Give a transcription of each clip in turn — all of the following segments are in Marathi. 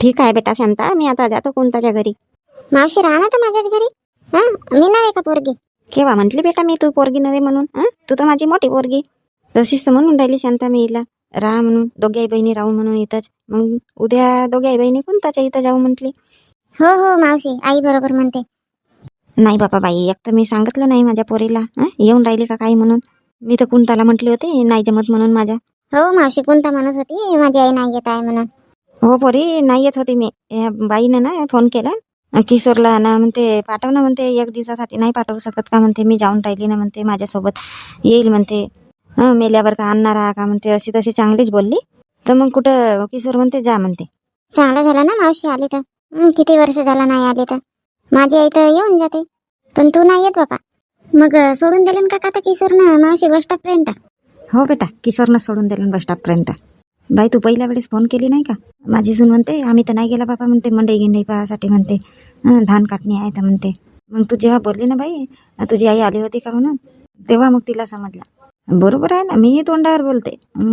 ठीक आहे बेटा शांता मी आता जातो कोणताच्या घरी. मावशी राहा ना तर माझ्याच घरी? हा? मी नव्हे का पोरगी? केव्हा म्हटली बेटा मी तू पोरगी नव्हे म्हणून? हं? तू तर माझी मोठी पोरगी. तशीच तर म्हणून राहिली शांता मी हिला. राहा म्हणून दोघ्याही बहिणी राहू म्हणून इथंच. मग उद्या दोघ्याही बहिणी कोणताच्या इथं जाऊ म्हटली? हो हो मावशी आई बरोबर म्हणते. नाही बापा बाई एक तर मी सांगितलं नाही माझ्या पोरीला. हं? येऊन राहिली का काय म्हणून? मी तर कुंताला म्हटली होती नाही जमत म्हणून माझ्या. हो मावशी कोणता म्हणत होती माझी आई नाही येत आहे म्हणून. हो पोरी नाही येत होती मी. या बाईनं ना फोन केला. किशोरला ना म्हणते पाठव ना म्हणते एक दिवसासाठी नाही पाठवू शकत का? म्हणते मी जाऊन राहिली ना म्हणते माझ्यासोबत येईल म्हणते. हं, मेल्यावर का आणणार का? म्हणते अशी तशी चांगलीच बोलली. तर मग कुठं किशोर म्हणते जा म्हणते. चांगलं झालं ना मावशी आली तर. किती वर्ष झाला नाही आली तर. माझी आई तर येऊन जाते. पण तू नाही येत बाबा मग सोडून दिले ना का किशोर ना मावशी बस पर्यंत हो बेटा किशोरनं सोडून दिलं बस स्टॉपपर्यंत बाई तू पहिल्या वेळेस फोन केली नाही का? माझी सून म्हणते आम्ही तर नाही गेला बापा म्हणते मंडई गिंडई पाहासाठी म्हणते. धान काटणी आहे तर म्हणते. मग तू जेव्हा बोलली ना बाई तुझी आई आली होती का म्हणून? तेव्हा मग तिला समजला. बरोबर आहे ना मीही तोंडावर बोलते.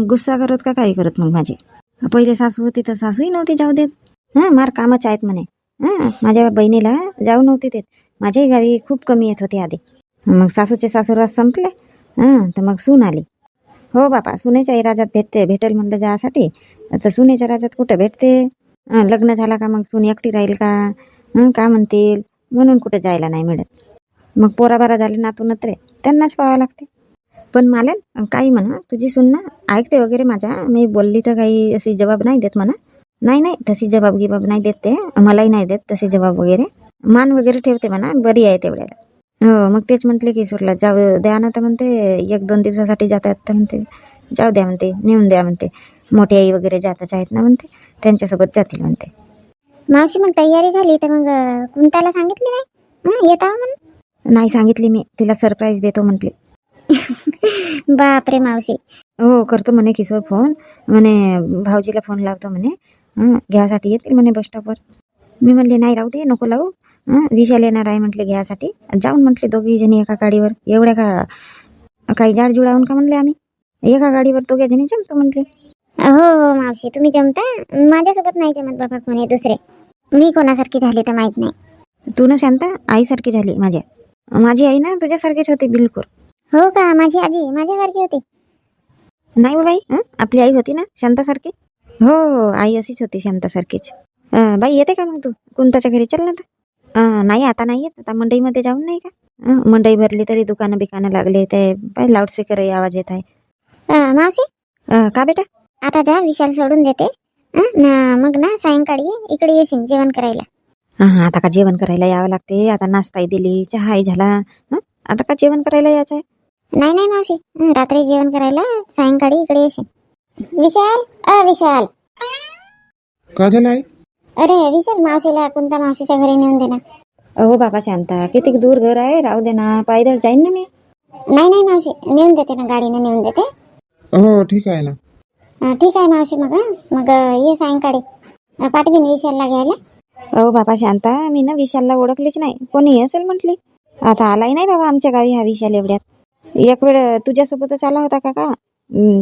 गुस्सा करत का काही करत मग माझी? पहिले सासू होती तर सासूही नव्हती जाऊ देत. हां मार कामच आहेत म्हणे. हां माझ्या बहिणीला जाऊ नव्हती देत. माझ्याही गावी खूप कमी येत होती आधी. मग सासूचे सासूरवास संपले. हां तर मग सून आली. हो बापा सुनेच्या राज्यात भेटते भेटेल म्हणलं जायसाठी तर सुनेच्या राज्यात कुठं भेटते? लग्न झाला का मग सुने एकटी राहील का? का म्हणतील? म्हणून कुठं जायला नाही मिळत. मग पोराबारा झाले नातू नत्रे त्यांनाच पाहावं लागते. पण मालन काही म्हणा तुझी सुन ना ऐकते वगैरे माझ्या. मी बोलली तर काही अशी जबाब नाही देत म्हणा. नाही नाही तशी जबाब गिबाब नाही देत ते. मलाही नाही देत तशी जबाब वगैरे. मान वगैरे ठेवते म्हणा बरी आहे तेवढ्याला. हो मग तेच म्हटले किशोरला जाऊ द्या ना तर म्हणते एक दोन दिवसासाठी जातात तर म्हणते जाऊ द्या म्हणते नेऊन द्या म्हणते. मोठी आई वगैरे जातच आहेत ना म्हणते त्यांच्यासोबत जातील म्हणते. मावशी मग तयारी झाली तर मग कुंताला सांगितली नाही? हं, येत आहो म्हणून? नाही सांगितली मी तिला सरप्राईज देतो म्हटली. बापरे मावशी. हो करतो म्हणे किशोर फोन म्हणे भाऊजीला फोन लावतो म्हणे. घ्यासाठी येतील म्हणे बस स्टॉपवर मी म्हणले नाही राहू दे नको लावू. विशाल येणार आहे म्हटले घ्यासाठी. जाऊन म्हटले दोघी जणी एका गाडीवर. एवढ्या का काही जाड जुळावून का म्हणले आम्ही? एका गाडीवर दोघ्या जणी जमतो म्हटले. हो हो मावशी तुम्ही जमता? माझ्यासोबत नाही जमत बाबा कोणी दुसरे. मी कोणासारखी झाली तर माहीत नाही. तू ना शांता आईसारखी झाली माझ्या. माझी आई ना तुझ्यासारखीच होती बिलकुल. हो का? माझी आजी माझ्यासारखी होती. नाही बाई? आपली आई होती ना शांतासारखी? हो हो आई अशीच होती शांतासारखीच. बाई येते का मग तू? कोणताच्या घरी? चल ना अं, नाही आता नाही येत. आता मंडईमध्ये जाऊन नाही का? मंडई भरली तरी दुकानं बिकानं लागले ते लाऊडस्पीकरही आवाज येत आहे. मावशी? का बेटा? आता जा विशाल सोडून देते. हं, ना मग ना सायंकाळी इकडे येशील जेवण करायला. हां आता का जेवण करायला यावं लागते? आता नाश्ताही दिली चहाही झाला. हं? आता का जेवण करायला यायचं आहे नाही नाही मावशी. रात्री जेवण करायला सायंकाळी इकडे येशील विशाल? अ विशाल. का झालं आई? अरे विशाल मावशीला कोणत्या मावशीच्या घरी नेऊन दे ना अहो बाबा शांता किती दूर घर आहे राहू दे ना. पायदळ जाईन ना मी. नाही नाही मावशी. नेऊन देते ना गाडीने नेऊन देते. हो ठीक आहे ना. अं, ठीक आहे मावशी मग हं. मग अं, ये सायंकाळी. अं, पाठवीन विशालला घ्यायला. अहो बाबा शांता मी ना विशालला ओळखलीच नाही. कोणी असेल म्हटली? आता आलाही नाही बाबा आमच्या गावी हा विशाल एवढ्यात. एक वेळ तुझ्यासोबतच आला होता का का?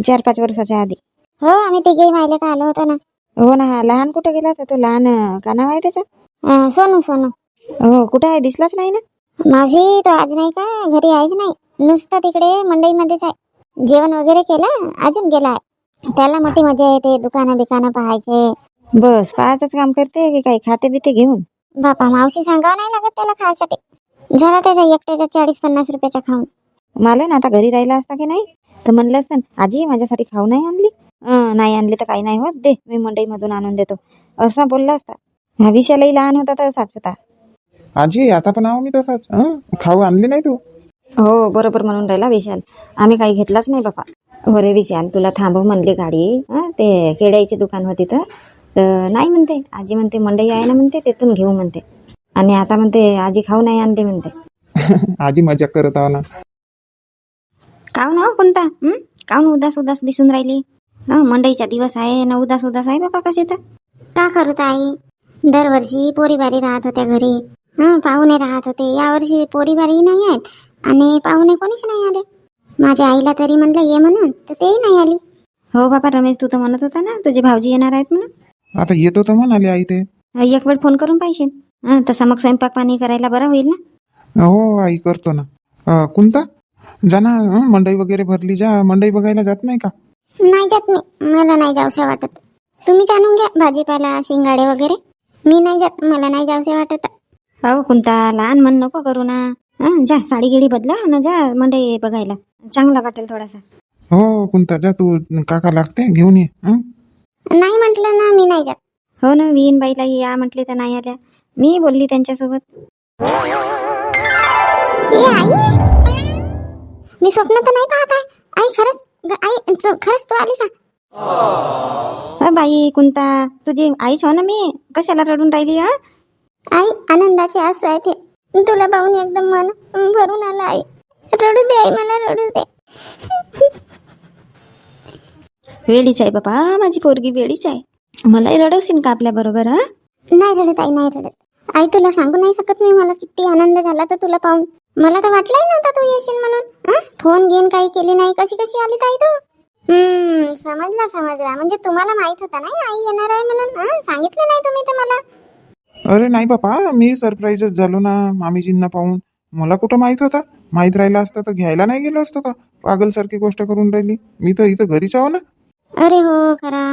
चार पाच वर्षाच्या आधी. हो आम्ही तिघेही माहिले का आलो होतो ना. हो ना हा लहान कुठं गेला तर तो? लहान का नाव आहे त्याचं अं, सोनू सोनू. हो कुठं आहे? दिसलाच नाही ना? मावशी तो आज नाही का? घरी आहेच नाही. नुसतं तिकडे मंडईमध्येच आहे. जेवण वगैरे केलं अजून गेला आहे. त्याला मोठी मजा येते दुकानं बिकानं पाहायचे. बस पाहायचंच काम करते की काही खाते बिते घेऊन? बापा मावशी सांगावं नाही लागत त्याला खायसाठी. झाला त्याचा एकट्याचा चाळीस पन्नास रुपयाचा खाऊन. मला ना आता घरी राहिला असता की नाही? तर म्हणलं असतं ना, आजी माझ्यासाठी खाऊ नाही आणली. नाही आणली तर काही नाही होत. दे मी मंडईमधून आणून देतो. असा बोलला असता. हा विशालही लहान होता तर असाच होता. आजी आता पण आहो मी तसाच. हं? खाऊ आणली नाही तू? हो बरोबर म्हणून राहिला विशाल. आम्ही काही घेतलाच नाही बापा. हो रे विशाल तुला थांबव म्हणली गाडी. हं, ते केळ्याची दुकान होती तर. तर नाही म्हणते. आजी म्हणते मंडई आहे ना म्हणते तिथून घेऊ म्हणते. आणि आता म्हणते आजी खाऊ नाही आणली म्हणते. आजी मजाक करत आहो ना. काहून हो कोणता? काहून उदास उदास दिसून राहिली? हं, मंडईचा दिवस आहे ना उदास उदास आहे बाबा कसे तर? का करत आई दरवर्षी पोरीबारी राहत होत्या घरी. हं, पाहुणे राहत होते. यावर्षी पोरीबारी नाही आहेत आणि पाहुणे कोणीच नाही आले. माझ्या आईला तरी म्हणलं ये म्हणून तर तेही नाही आली. हो बाबा रमेश तू तर म्हणत होता ना तुझे भाऊजी येणार आहेत म्हणून. आता येतो तर म्हणाले आई ते. एक वेळ फोन करून पाहिजे हं, तसा मग स्वयंपाक पाणी करायला बरा होईल ना? हो आई करतो ना. अं, कोणता जा ना हं, मंडई वगैरे भरली. जा मंडई बघायला जात नाही का? नाही जात मी. मला नाही जाऊशा वाटत. तुम्हीच आणून घ्या भाजीपाला शिंगाडे वगैरे. मी नाही जात. मला नाही जाऊशा वाटत. अहो कोणता लहान मन नको करू ना. हं, जा साडी गिडी बदला ना जा मंडई बघायला. चांगला वाटेल थोडासा. हो कोणता जा तू. काका लागते घेऊन ये. हं? नाही म्हटलं ना मी नाही जात. हो ना विहीन बाईला या म्हटली तर नाही आल्या. मी बोलली त्यांच्यासोबत. ए आई! मी स्वप्न तर नाही पाहत आहे. आई खरंच आई तू- खरंच तू आली का? बाई कोणता तुझी आईच हो ना मी? कशाला रडून राहिली हा? आई आनंदाचे आसू आहे ते. तुला पाहून एकदम मन भरून आलं आई. रडू दे आई मला रडू दे. वेळीच आहे बाबा माझी पोरगी वेळीच आहे. मलाही रडवशील का आपल्या बरोबर हा? नाही रडत आई नाही रडत. आई तुला सांगू नाही शकत मी मला किती आनंद झाला तर तुला पाहून. मला तर वाटलंही नव्हता तू येशील म्हणून. हं? फोन घेऊन काही केली नाही? कशी कशी आली ताई तू? हम्म समजला समजला. म्हणजे तुम्हाला माहीत होता नाही आई येणार आहे म्हणून? हं? सांगितलं नाही तुम्ही तर मला. अरे नाही बापा मी सरप्राईजच झालो ना मामीजींना पाहून. मला कुठं माहीत होता? माहीत राहिला असतं तर घ्यायला नाही गेलो असतो का? पागलसारखी गोष्ट करून राहिली. मी तर इथं घरीच आहो ना. अरे हो खरा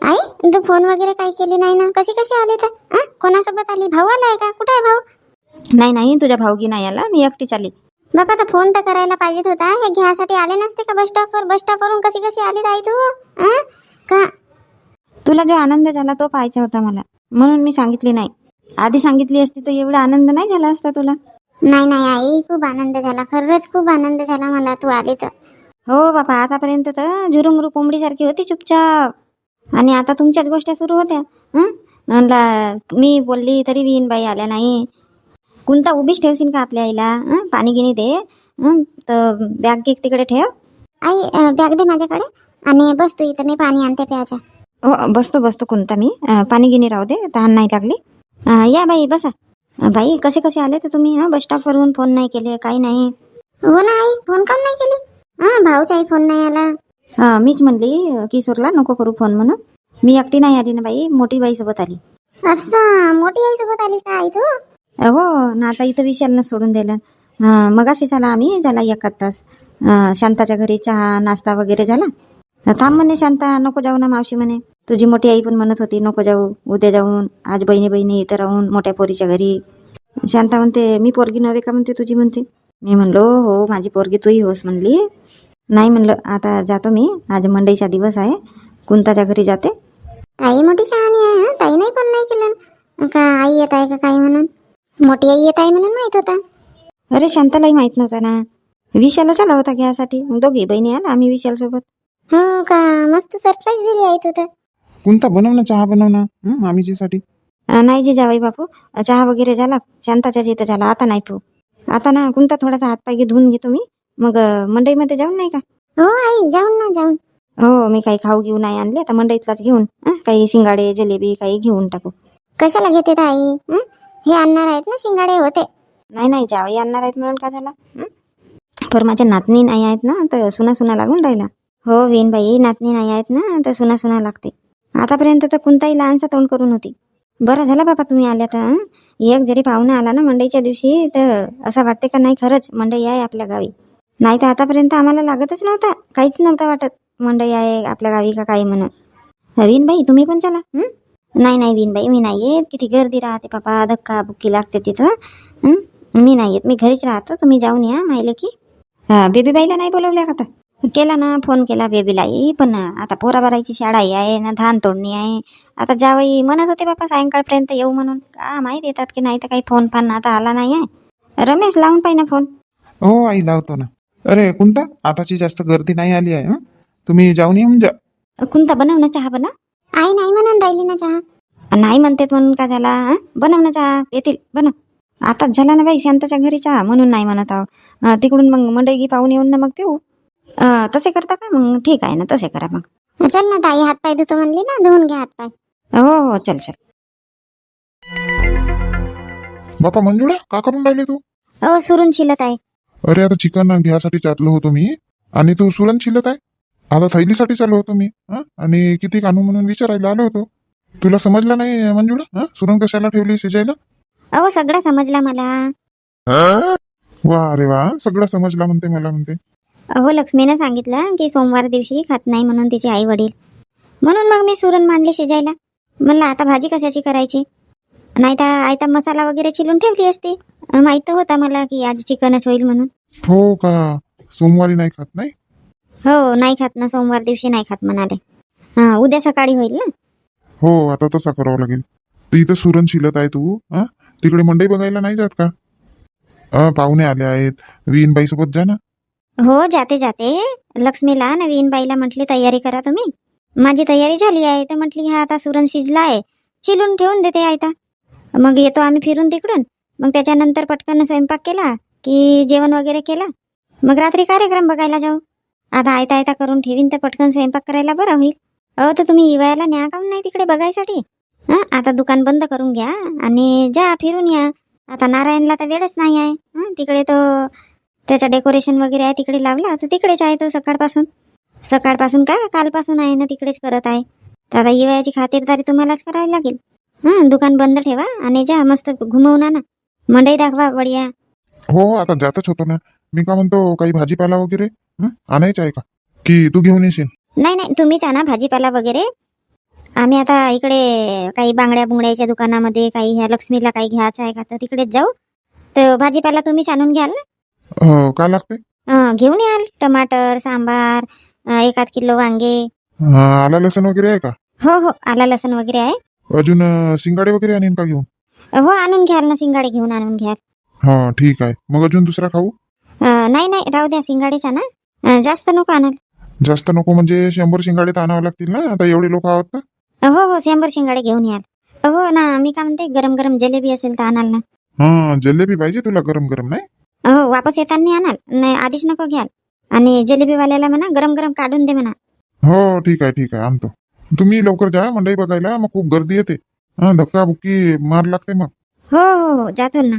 आई तू फोन वगैरे काही केली नाही ना? कशी कशी आली तर? कोणासोबत आली? भाऊ आलाय का? कुठे आहे भाऊ? नाही नाही तुझ्या भाऊगी नाही आला. मी एकटीच आली बाबा तर फोन तर करायला पाहिजेत होता. हे घ्यासाठी आले नसते का बस स्टॉपवर बस स्टॉपवरून कशी कशी आली ताई तू? हं? का? तुला जो आनंद झाला तो पाहायचा होता मला. म्हणून मी सांगितली नाही. आधी सांगितली असती तर एवढा आनंद नाही झाला असता तुला? नाही नाही आई खूप आनंद झाला. खरंच खूप आनंद झाला मला तू आली तर. हो बाबा आतापर्यंत तर झुरुमुरू कोंबडीसारखी होती चुपचाप. आणि आता तुमच्याच गोष्टी सुरू होत्या. हं? म्हणला मी बोलली तरी विहीन बाई आल्या नाही. कोणता उभीच ठेवशील का आपल्या आईला? हं? पाणी गिनी दे? तर बॅग गिक तिकडे ठेव. आई बॅग दे माझ्याकडे आणि बस तू इथं मी पाणी आणते प्यायच्या. हो बसतो बसतो कोणता मी. पाणी गिनी राहू दे तहान नाही लागली. या बाई बसा. बाई कसे कसे आले तर तुम्ही? हां? बस स्टॉपवरून फोन नाही केले काही नाही. हो ना आई फोन काम नाही केली? हा भाऊचाही फोन नाही आला. मीच म्हणली किशोरला नको करू फोन म्हणून. मी एकटी नाही आली ना बाई मोठी बाई सोबत आली. असं मोठी आई सोबत आली का आई तू? हो ना आता इथं विशालनं सोडून दिलं मग अशी झाला आम्ही झाला एका तास. शांताच्या घरी चहा नाश्ता वगैरे झाला. थांब म्हणे शांता नको जाऊ ना मावशी म्हणे. तुझी मोठी आई पण म्हणत होती नको जाऊ उद्या जाऊन आज बहिणी बहिणी इथं राहून मोठ्या पोरीच्या घरी. शांता म्हणते मी पोरगी नव्हे का? म्हणते तुझी म्हणते. मी म्हणलो हो माझी पोरगी तूही होस म्हणली. नाही म्हणलं आता जातो मी आज मंडईचा दिवस आहे. कुंताच्या घरी जाते. ताई मोठी शहाणी आहे ताई नाही पण नाही केलं. का आई येत आहे का काही म्हणून? मोठी आई येत आहे म्हणून माहीत होता. अरे शांतालाही माहीत नव्हता ना. विशालच आला होता घ्यासाठी. दोघी बहिणी आला आम्ही विशाल सोबत हो का? मस्त सरप्राईज दिली आई तू तर. कोणता बनव ना चहा बनव ना. हं, अं, नाही जी जावाई बापू. अं, चहा वगैरे झाला. शांताच्या इथं झाला. आता नाही पिऊ आता ना कोणता थोडासा हातपाय घे धुवून घेतो मी मग अं, मंडईमध्ये जाऊन नाही का? हो आई जाऊन ना जाऊन. हो मी काही खाऊ घेऊन नाही आणले. आता मंडईतलाच घेऊन. काही शिंगाडे जलेबी काही घेऊन टाकू. कशाला घेते ताई हं? हे आणणार आहेत ना शिंगाडे होते. नाही नाही जावई आणणार आहेत म्हणून का झाला? पर माझ्या नातनी नाही आहेत ना तर सुना सुना लागून राहिला. हो बाई नातनी नाही आहेत ना तर सुना सुना लागते. आतापर्यंत तर कोणताही लहानसा तोंड करून होती. बरं झालं बाबा तुम्ही आल्या तर एक जरी पाहुणा आला ना मंडईच्या दिवशी तर असं वाटते का नाही खरंच मंडई आहे आपल्या गावी? नाही तर आतापर्यंत आम्हाला लागतच नव्हता काहीच नव्हता वाटत मंडई आहे आपल्या गावी का काही म्हणून. बाई तुम्ही पण चला नाही नाही विनबाई मी नाही येत. किती गर्दी राहते बाबा धक्का बुक्की लागते तिथं. हं? मी नाही येत. मी घरीच राहतो. तुम्ही जाऊन या माहिले की. बेबीबाईला नाही बोलवल्या का आता? केला ना फोन केला बेबीलाही पण आता पोराबाराची शाळाही आहे ना धान तोडणी आहे. आता जावई म्हणत होते बाबा सायंकाळपर्यंत येऊ म्हणून. का माहीत येतात की नाही तर काही फोन फान आता आला नाही आहे. रमेश लावून पाहिजे फोन. हो आई लावतो ना. अरे कोणता आताची जास्त गर्दी नाही आली आहे? तुम्ही जाऊन येऊन जा. कोणता बनव ना चहा बनव. आई नाही म्हणून राहिली ना चहा. नाही म्हणतात म्हणून का झाला हं? बनव ना चहा येतील बनव. आताच झाला ना बाई शांताच्या घरी चहा म्हणून नाही म्हणत आहो. तिकडून मग मंडई गी पाहून येऊन ना मग पिऊ. अं, तसे करता का? मग ठीक आहे ना तसे करा मग. चल ना ताई हातपाय धुतो म्हणली ना धुवून घ्या हातपाय. हो हो चल चल. बापा मंजुळा का करून राहिली तू? हो सुरून शिलत आहे. अरे आता चिकन घ्यासाठी चाललो होतो मी. आणि तू सुरण शिलत आहे? आता थैलीसाठी चाललो होतो मी हं? आणि किती आणू म्हणून विचारायला आलो होतो. तुला समजलं नाही मंजुळा? हा? सुरण कशाला ठेवली शिजायला? अहो सगळं समजलं मला. वा अरे वा सगळं समजला म्हणते मला म्हणते. अहो लक्ष्मीनं सांगितलं की सोमवार दिवशी खात नाही म्हणून तिचे आई वडील. म्हणून मग मी सुरण मांडली शिजायला. म्हणलं आता भाजी कशाची करायची? नाही तर आयता मसाला वगैरे चिरून ठेवली असती. माहीत तर होता मला की आज चिकनच होईल म्हणून. हो का? सोमवारी नाही खात नाही? हो नाही खात ना सोमवार दिवशी नाही खात म्हणाले. हा उद्या सकाळी होईल ना? हो आता तसा करावं लागेल. तर इथं सुरण शिलत आहे तू हा? तिकडे मंडई बघायला नाही जात का? अं, पाहुणे आले आहेत. विनबाई सोबत जा ना. हो जाते जाते. लक्ष्मीला नवीन बाईला म्हटली तयारी करा तुम्ही. माझी तयारी झाली आहे. तर म्हटली हा आता सुरण शिजला आहे. चिलून ठेवून देते आयता. मग येतो आम्ही फिरून तिकडून. मग त्याच्यानंतर पटकन स्वयंपाक केला की जेवण वगैरे केला. मग रात्री कार्यक्रम बघायला जाऊ. आता आयता आयता करून ठेवीन तर पटकन स्वयंपाक करायला बरं होईल. अहो तर तुम्ही इवायला न्या काऊन नाही तिकडे बघायसाठी? हां? आता दुकान बंद करून घ्या आणि जा फिरून या. आता नारायणला तर वेळच नाही आहे. हं, तिकडे तो त्याचं डेकोरेशन वगैरे आहे तिकडे लावला तर तिकडेच आहे तो सकाळपासून. सकाळपासून काय कालपासून आहे ना तिकडेच करत आहे. तर आता येवायची खातिरदारी तुम्हालाच करावी लागेल. हां? दुकान बंद ठेवा आणि जा मस्त घुमवून आणा. मंडई दाखवा बढिया हो, हो आता जातच होतो ना. मी का म्हणतो काही भाजीपाला वगैरे? हं? आणायचं आहे का? की तू घेऊन येशील? नाही नाही तुम्हीच आणा भाजीपाला वगैरे. आम्ही आता इकडे काही बांगड्या बुंगड्याच्या दुकानामध्ये काही ह्या लक्ष्मीला काही घ्यायचं आहे का तर तिकडेच जाऊ. तर भाजीपाला तुम्हीच आणून घ्याल. ना अं, काय लागते? अं, घेऊन याल. टमाटर सांबार अं, एकाद किलो वांगे. आला लसण वगैरे आहे का? हो हो आला लसण वगैरे आहे. अजून अं, शिंगाडे वगैरे आणीन का घेऊन? हो आणून घ्याल ना शिंगाडे घेऊन आणून घ्याल. हा ठीक आहे. मग अजून दुसरा खाऊ? अं, नाही नाही राहू द्या शिंगाडेचा ना अं, जास्त नको आणाल जास्त नको म्हणजे शंभर शिंगाडे तर आणावं लागतील ना? आता एवढे लोक आहोत ना? हो हो शंभर शिंगाडे घेऊन याल. हो ना मी काय म्हणते गरम गरम जलेबी असेल तर आणाल ना. हा जलेबी पाहिजे तुला गरम गरम नाही हो वापस येताना आणाल. नाही आधीच नको घ्याल. आणि जलेबीवाल्याला म्हणा गरम गरम काढून दे म्हणा. हो ठीक आहे ठीक आहे आणतो. तुम्ही लवकर जा मंडई बघायला मग खूप गर्दी येते. हा धक्का बुक्की मार लागते मग. हो हो हो जातो ना.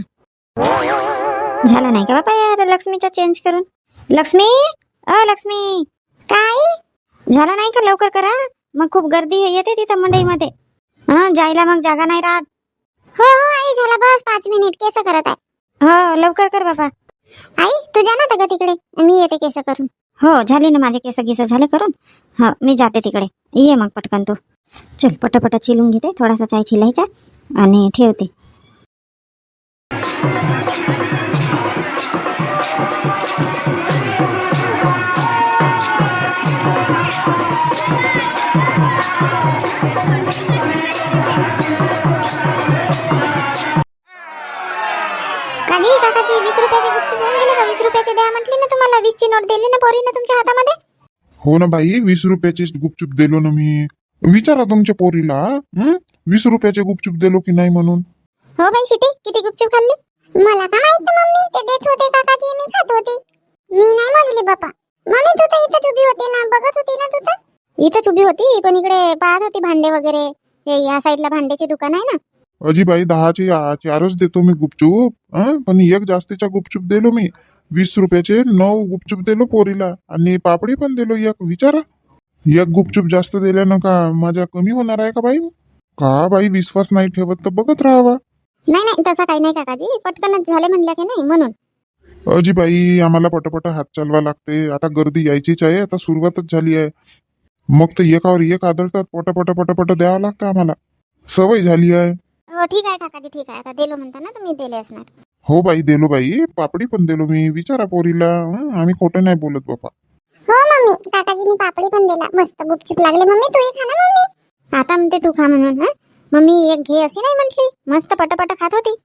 झालं नाही का बाबा यार लक्ष्मीचा चेंज करून? लक्ष्मी? अ लक्ष्मी. काय झालं नाही का लवकर करा? मग खूप गर्दी येते तिथं मंडईमध्ये हा जायला मग जागा नाही राहत. हो हो आई झाला बस. पाच मिनिट केस करत आहे. हो लवकर कर बाबा. आई तू जा ना का तिकडे. मी येते केस करून. हो झाले ना माझे केस गिस झाले करून. हो मी जाते तिकडे. ये मग पटकन तू. चल पटापटा चिलून घेते. थोडासा चाय चिलायचा आणि ठेवते. काजी काकाजी वीस रुपयाचे गुपचूप होऊन गेले का वीस रुपयाचे द्या म्हटली ना तुम्हाला वीसची नोट दिली ना पोरीनं तुमच्या हातामध्ये? हो ना बाई वीस रुपयाचे गुपचूप दिलो ना मी. विचारा तुमच्या पोरीला हं? वीस रुपयाचे गुपचूप दिलो की नाही म्हणून? हो बाई शिटी किती गुपचूप खाल्ली? मला का माहीत मम्मी ते देत होते काकाजी मी खात होती. मी नाही मोजली बापा मम्मी तू तर इथं उभी होती ना बघत होती ना तू तर. इथंच उभी होती पण इकडे पाहत होती भांडे वगैरे. हे या साईडला भांड्याचे दुकान आहे ना. अजीबाई दहाचे चारच देतो मी गुपचूप हं? पण एक जास्तीचा गुपचूप दिलो मी. वीस रुपयाचे नऊ गुपचूप दिलो पोरीला. आणि पापडी पण दिलो एक. विचारा. एक गुपचूप जास्त दिल्यानं का माझ्या कमी होणार आहे का बाई? का बाई विश्वास नाही ठेवत तर बघत राहावा. नाही नाही तसा काही नाही काकाजी. पटकनच झाले म्हणल्या की नाही म्हणून. अजीबाई आम्हाला पटापट हात चालवा लागते. आता गर्दी यायचीच आहे. आता सुरुवातच झाली आहे. मग तर एकावर एक आदळतात. पटापट पटापट द्यावं लागतं आम्हाला. सवय झाली आहे. हो ठीक आहे काकाजी ठीक आहे. आता दिलो म्हणता ना तुम्ही दिले असणार. हो बाई दिलो बाई. पापडी पण दिलो मी. विचारा पोरीला. हं? आम्ही खोटं नाही बोलत बापा. हो मम्मी काकाजीनी पापडी पण दिला. मस्त गुपचूप लागले. मम्मी तूही खा ना मम्मी. आता म्हणते तू खा म्हणून हा. मम्मी एक घे अशी नाही म्हटली. मस्त पटापट खात होती.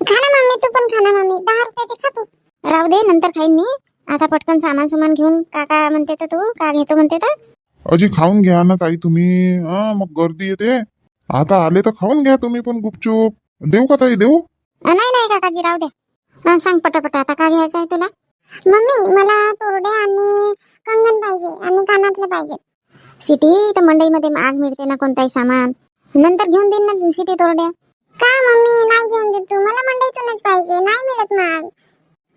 खा ना मम्मी तू पण खा ना मम्मी. दहा रुपयाचे खा तू. राहू दे नंतर खाईन मी. आता पटकन सामान सुमान घेऊन काका म्हणते तर तू का घेतो म्हणते तर? अजी खाऊन घ्या ना ताई तुम्ही. हा मग गर्दी येते. आता आले तर खाऊन घ्या तुम्ही पण गुपचूप. देऊ का ताई देऊ? नाही नाही काकाजी राहू दे. अ, सांग पटापट आता का घ्यायचं आहे तुला? मम्मी मला तोरडे आणि कंगन पाहिजे आणि कानातले पाहिजे. सिटी तर मंडईमध्ये महाग मिळते ना कोणताही सामान. नंतर घेऊन देईन ना सिटी तोरड्या. का मम्मी नाही घेऊन देत तू? मला मंडईतूनच पाहिजे नाही मिळत महाग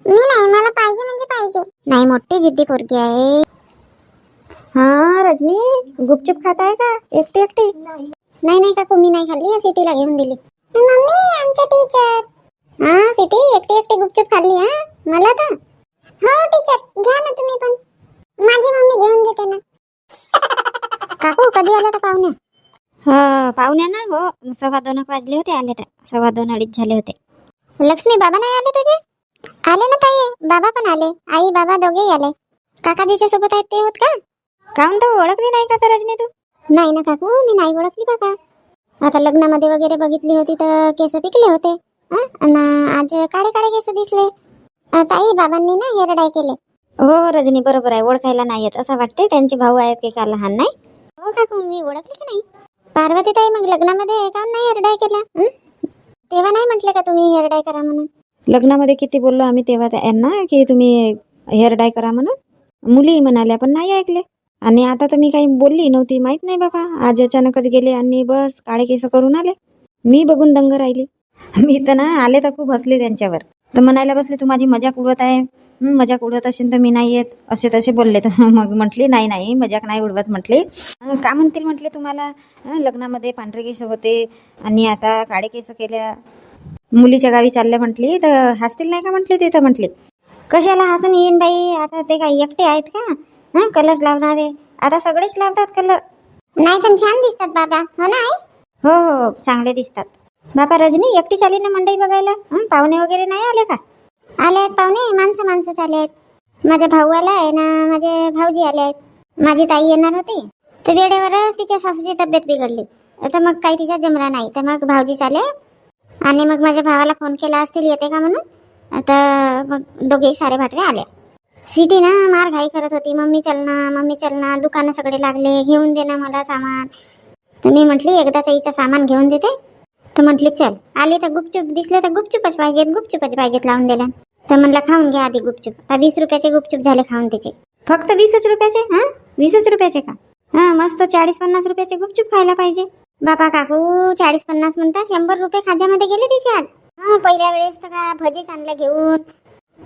मी नाही मला पाहिजे म्हणजे पाहिजे. नाही मोठी जिद्दी पोरगी आहे. हा रजनी गुपचूप खात आहे का? एकटी एकटी? नाही नाही काकू मी नाही खाल्ली. या सिटीला घेऊन दिली. मम्मी आमच्या टीचर हा सिटी एकटी एकटी गुपचूप खाल्ली हा? मला तर. हो टीचर घ्या ना तुम्ही पण. माझी मम्मी घेऊन देते ना. काकू कधी आल्या तर पाहुण्या? हो पाहुण्या ना हो. सव्वा दोन वाजले होते आले तर. सव्वा दोन अडीच झाले होते. लक्ष्मी बाबा नाही आले तुझे? आले ना ताई बाबा पण आले. आई बाबा दोघेही आले. काकाजीच्या सोबत आहेत ते होत का? काहून तर ओळखली नाही का रजनी तू? नाही ना काकू मी नाही ओळखली बाबा. आता लग्नामध्ये वगैरे बघितली होती तर केस पिकले होते. हं? आज काळे काळे केस दिसले. ताई बाबांनी ना हेअर डाय केले. हो रजनी बरोबर आहे. ओळखायला नाही येत. असं वाटते त्यांचे भाऊ आहेत की का लहान नाही? हो काकू मी ओळखलीच नाही. पार्वती ताई मग लग्नामध्ये का नाही हेअर डाय केला हं? तेव्हा नाही म्हटले का तुम्ही हेअर डाय करा म्हणून? लग्नामध्ये किती बोललो आम्ही तेव्हा त्यांना की तुम्ही हेअर डाय करा म्हणून? मुली म्हणाल्या पण नाही ऐकले. आणि आता तर मी काही बोलली नव्हती माहीत नाही बाबा. आज अचानकच गेले आणि बस काळे केस करून आले. मी बघून दंग राहिली. मी तर ना आले तर खूप हसले त्यांच्यावर. तर म्हणायला बसले तू माझी मजाक उडवत आहे. मजाक उडवत असेल तर मी नाही येत असे तसे बोलले. तर मग म्हटली नाही नाही मजाक नाही उडवत म्हटले. का म्हणतील? म्हटले तुम्हाला लग्नामध्ये पांढरे केस होते आणि आता काळे केस केल्या मुलीच्या गावी चालल्या म्हटली. तर हसतील नाही का? म्हटले ते तर म्हटले. कशाला हसून येईन बाई? आता ते काही एकटे आहेत का? हा कलर लावणारे आता सगळेच लावतात कलर नाही पण छान दिसतात बाबा. हो ना आई? हो हो चांगले दिसतात. बाबा रजनी एकटी चाली ना मंडई बघायला? हं, पाहुणे वगैरे नाही आले का? आले आहेत पाहुणे. माणसं माणसं आले आहेत. माझा भाऊ आला आहे ना माझे भाऊजी आले आहेत. माझी ताई येणार होती. तर वेळेवरच तिच्या सासूची तब्येत बिघडली. तर मग काही तिच्या जमला नाही. तर मग भाऊजी आले आणि मग माझ्या भावाला फोन केला असतील येते का म्हणून? तर मग दोघेही सारे भाटवे आले. सिटी ना मार घाई करत होती. मम्मी चल ना मम्मी चल ना दुकानं सगळे लागले घेऊन दे ना मला सामान. तर मी म्हटली एकदाच हिचं सामान घेऊन देते. तर म्हटली चल. आली तर गुपचूप दिसले तर गुपचूपच पाहिजेत गुपचूपच पाहिजेत लावून दिल्या तर म्हणलं खाऊन घ्या आधी गुपचूप. आता वीस रुपयाचे गुपचूप झाले खाऊन त्याचे फक्त वीसच रुपयाचे? हा? वीसच रुपयाचे का? हा मस्त चाळीस पन्नास रुपयाचे गुपचूप खायला पाहिजे. बापा काकू चाळीस पन्नास म्हणता शंभर रुपये खाज्यामध्ये गेले तिचे आज हा पहिल्या वेळेस तर का भजेच आणलं घेऊन.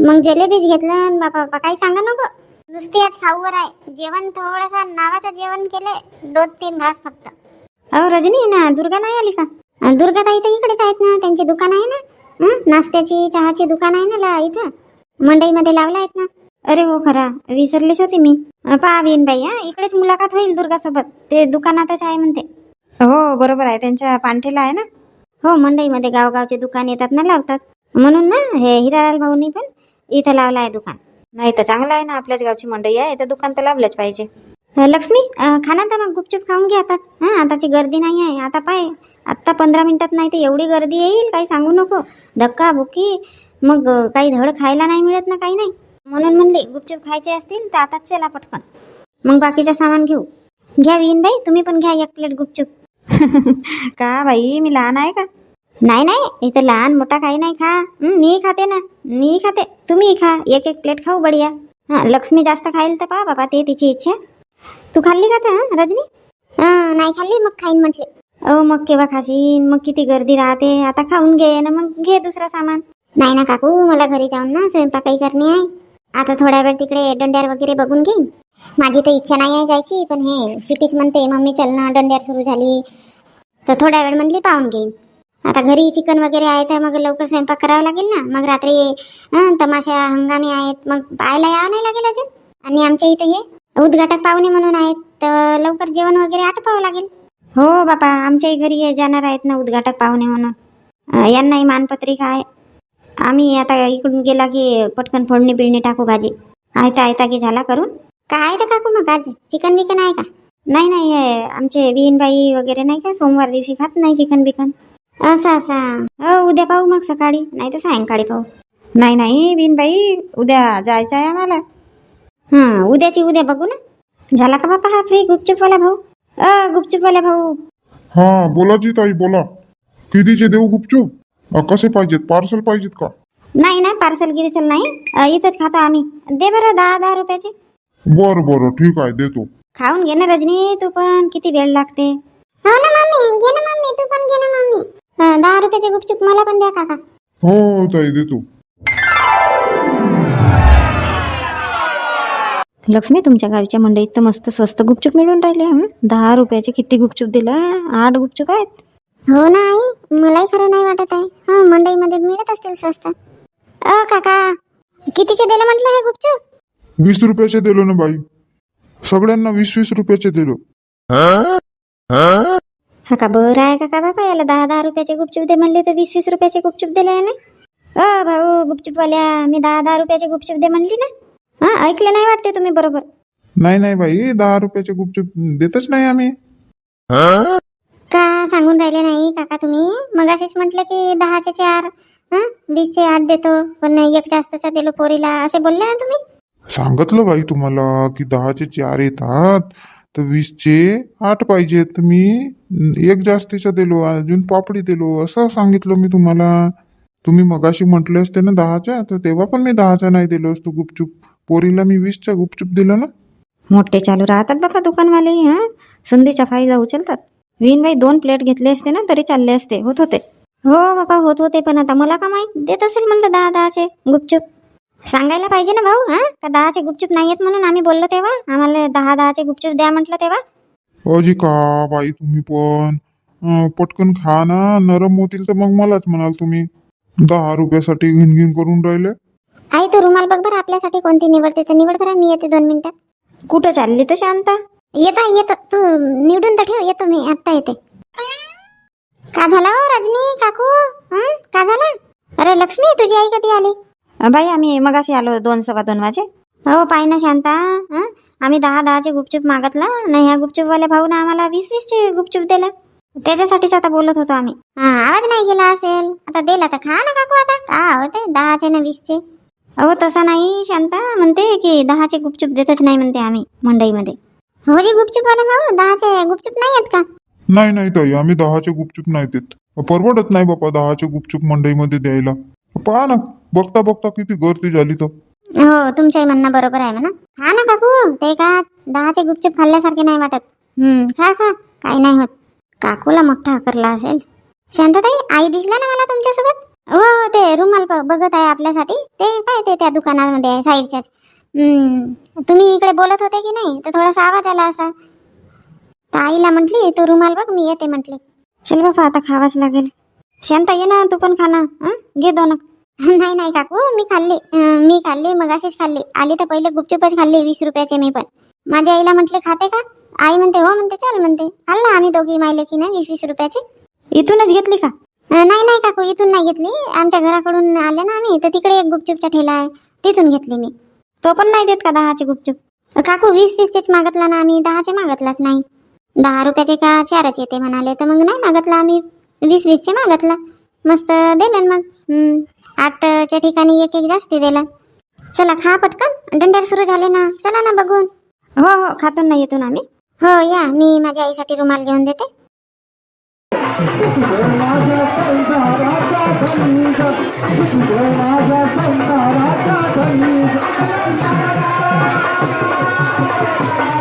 मग जलेबीच घेतलं अन् बापा बापा काही सांगा नको नुसती आज खाऊवर आहे. जेवण थोडंसं नावाचं जेवण केलंय. दोन तीन घास फक्त. अहो रजनी ना दुर्गा नाही आली का? अन् दुर्गाताई तर इकडेच आहेत ना. त्यांची दुकान आहे ना? हं? नाश्त्याची चहाची दुकान आहे ना ला इथं? मंडईमध्ये लावला आहेत ना? अरे हो खरा. विसरलीच होती मी. पहा बाई हा इकडेच मुलाखत होईल दुर्गासोबत. ते दुकानातच आहे म्हणते. हो बरोबर आहे. त्यांच्या पांठेला आहे ना? हो मंडईमध्ये गावगावचे दुकान येतात ना लावतात. म्हणून ना हे हिरालाल भाऊनी पण इथं लावलं आहे दुकान. नाही तर चांगलं आहे ना आपल्याच गावची मंडई आहे तर दुकान तर लावलंच पाहिजे. लक्ष्मी अं, खा ना तर मग गुपचूप खाऊन घे आता. हां आताची गर्दी नाही आहे आता पाय आत्ता पंधरा मिनिटात नाही तर एवढी गर्दी येईल काही सांगू नको. धक्का बुक्की मग काही धड खायला नाही मिळत ना काही नाही. म्हणून म्हणले गुपचूप खायचे असतील तर आताच चला पटकन. मग बाकीचं सामान घेऊ. घ्या विन बाई तुम्ही पण घ्या एक प्लेट गुपचूप. का बाई मी लहान आहे का? नाही नाही इथं लहान मोठा काही नाही खा. मी खाते ना मी खाते तुम्ही खा एक एक प्लेट खाऊ बढिया. हा लक्ष्मी जास्त खाईल तर पहा बाबा ते तिची इच्छा तू खाल्ली का तर रजनी? नाही खाल्ली मग खाईन म्हटले. अहो मग केव्हा खाशीन? मग किती गर्दी राहते आता खाऊन घे ना मग घे दुसरा सामान. नाही ना काकू मला घरी जाऊन ना स्वयंपाकही करणे आहे. आता थोड्या वेळ तिकडे दंड्यार वगैरे बघून घेईन. माझी तर इच्छा नाही आहे जायची पण हे सिटीच म्हणते मम्मी चल ना डंड्यार सुरू झाली. तर थोड्या वेळ म्हणली पाहून घेईन. आता घरी चिकन वगैरे आहे तर मग लवकर स्वयंपाक करावा लागेल ना. मग रात्री तमाशा हंगामी आहेत. मग पाहायला यावं नाही लागेल अजून? आणि आमच्या इथे हे उद्घाटक पाहुणे म्हणून आहेत. तर लवकर जेवण वगैरे आटपावं लागेल. हो बापा आमच्याही घरी हे जाणार आहेत ना उद्घाटक पाहुणे म्हणून. यांनाही मानपत्रिका आहे. आम्ही आता इकडून गेला की पटकन फोडणी बिडणी टाकू भाजी. आयता आयता की झाला करून. काय तर काकू मग आज चिकन बिकन आहे का? नाही नाही आमचे बिनबाई वगैरे नाही का? सोमवार दिवशी खात नाही चिकन बिकन. असं असं. हो उद्या पाहू मग सकाळी नाही तर सायंकाळी पाहू. नाही नाही बिनबाई उद्या जायचं आहे आम्हाला. हां उद्याची उद्या बघू ना. झाला का बापा हा फ्री गुपचूपवाला भाऊ? अ गुपचूपवाला भाऊ. हा बोला जी ताई बोला. कितीचे देऊ गुपचूप? अ, कसे पाहिजेत? पार्सल पाहिजेत का? नाही ना पार्सल गिरिसल नाही. अ, इथंच खातो आम्ही. दे बरं दहा दहा रुपयाचे. बरं बरं ठीक आहे देतो. खाऊन घे ना रजनी तू पण. किती वेळ लागते. हो ना मम्मी. घे ना मम्मी. तू पण घे ना मम्मी. हं, दहा रुपयाचे गुपचूप मला पण द्या काका. हो ताई देतो. लक्ष्मी तुमच्या गावच्या मंडईत तर मस्त स्वस्त गुपचूप मिळून राहिले हं? दहा रुपयाचे किती गुपचूप दिलं आठ गुपचूप आहेत. हो ना आई. मलाही खरं नाही वाटत आहे. हा मंडईमध्ये मिळत असतील स्वस्त. अ काका कितीचे दिले म्हटलं हे गुपचूप? वीस रुपयाचे दिलो ना बाई. सगळ्यांना वीस वीस रुपयाचे दिलो. हा का बरं आहे का का बाबा? याला दहा दहा रुपयाचे गुपचूप दे म्हणले तर वीस वीस रुपयाचे गुपचूप दिले ना अ भाऊ गुपचूपवाल्या मी दहा दहा रुपयाचे गुपचूप दे म्हणली ना. हा ऐकलं नाही वाटते तुम्ही बरोबर. नाही नाही बाई दहा रुपयाचे गुपचूप देतच नाही आम्ही. का सांगून राहिले नाही काका तुम्ही? मग असेच म्हटलं की दहाचे चार हं? वीसचे आठ देतो पण एक जास्तचा दिलो पोरीला असे बोलले ना तुम्ही. सांगितलं बाई तुम्हाला की दहाचे चार येतात. तर वीसचे आठ पाहिजेत मी एक जास्तीचा दिलो अजून पापडी दिलो. असं सांगितलं मी तुम्हाला. तुम्ही मगाशी म्हटले असते ना दहाच्या? तर तेव्हा पण मी दहाचा नाही दिलो असतो गुपचूप. पोरीला मी वीसच्या गुपचूप दिलो ना? मोठे चालू राहतात बघा दुकानवाले हा? संधीचा फायदा उचलतात. विन बाई दोन प्लेट घेतले असते ना तरी चालले असते. होत होते. हो बाबा होत होते पण आता मला का माहीत? देत असेल म्हणलं दहा दहाचे गुपचूप. सांगायला पाहिजे ना भाऊ हा? का दहाचे गुपचूप नाही येत म्हणून आम्ही बोललो तेव्हा? आम्हाला दहा दहाचे गुपचूप द्या म्हटलं तेव्हा? अजी का बाई तुम्ही पण? अं, पटकन खा ना नरम होतील तर मग मलाच म्हणाल तुम्ही. दहा रुपयासाठी घिन घिन करून राहिले. आई तू रुमाल बघ बरं आपल्यासाठी कोणती निवडते तर निवड बरं मी येते दोन मिनिटात. कुठं चालली तर शांता? येता येतो. तू निवडून तर ठेव येतो मी आत्ता येते. का झाला हो रजनी काकू? हं? का झाला? अरे लक्ष्मी तुझी आई कधी आली? बाई आम्ही मगाशी आलो दोन सव्वा दोन वाजे. हो पाय ना शांता हं? आम्ही दहा दहाचे गुपचूप मागतला नाही ह्या गुपचूपवाल्या भाऊने आम्हाला वीस वीसचे गुपचूप दिला. त्याच्यासाठीच आता बोलत होतो आम्ही. हा आवाज नाही गेला असेल. आता दिला तर खा ना काकू आता. का होते दहाचे ना वीसचे. अहो तसा नाही शांता म्हणते की दहाचे गुपचूप देतच नाही म्हणते आम्ही मंडईमध्ये हो जी गुपचूपवाला भाऊ दहाचे गुपचूप नाही आहेत का? नाही नाही ताई आम्ही दहाचे गुपचूप नाही देत. परवडत नाही बापा दहाचे गुपचूप मंडईमध्ये द्यायला. पहा ना बघता बघता किती गर्दी झाली तर. हो तुमच्याही म्हणणं बरोबर आहे म्हणा. खा ना काकू ते का दहाचे गुपचूप खाल्ल्यासारखे नाही वाटत? हम्म खा खा. काही नाही होत. काकूला मोठा करला असेल. शांतताई आई दिसला ना मला तुमच्यासोबत? हो हो ते रुमाल ब- बघत आहे आपल्यासाठी. ते काय ते त्या दुकानामध्ये आहे साईडच्याच. हम्म तुम्ही इकडे बोलत होते की नाही? तर थोडासा आवाज आला असा. तर आईला म्हटली तू रुमाल बघ मी येते म्हटली. चल बाबा आता खावाच लागेल. शांता ये ना तू पण खा ना. हं? घे दोन नाही नाही काकू मी खाल्ली. मी खाल्ली मग अशीच खाल्ली. आली तर पहिले गुपचूपच खाल्ली वीस रुपयाचे मी पण. माझ्या आईला म्हटले खाते का? आई म्हणते हो म्हणते चल म्हणते. खाल्ला आम्ही दोघी मायले की ना वीस वीस रुपयाचे? इथूनच घेतली का? नाही नाही काकू इथून नाही घेतली. आमच्या घराकडून आले ना आम्ही तर तिकडे एक गुपचूपचा ठेला आहे. तिथून घेतली मी. तो पण नाही देत का दहाचे गुपचूप? काकू वीस वीसचेच मागतला ना आम्ही दहाचे मागतलाच नाही. दहा रुपयाचे का चारच येते म्हणाले तर मग नाही मागतला आम्ही. वीस वीसचे मागतला. मस्त दिलं मग. आठच्या ठिकाणी एक एक जास्ती दिला. चला खा पटकन. दंड्यार सुरू झाले ना. चला ना बघून. हो हो खातून नाही येतून आम्ही. हो या. मी माझ्या आईसाठी रुमाल घेऊन देते.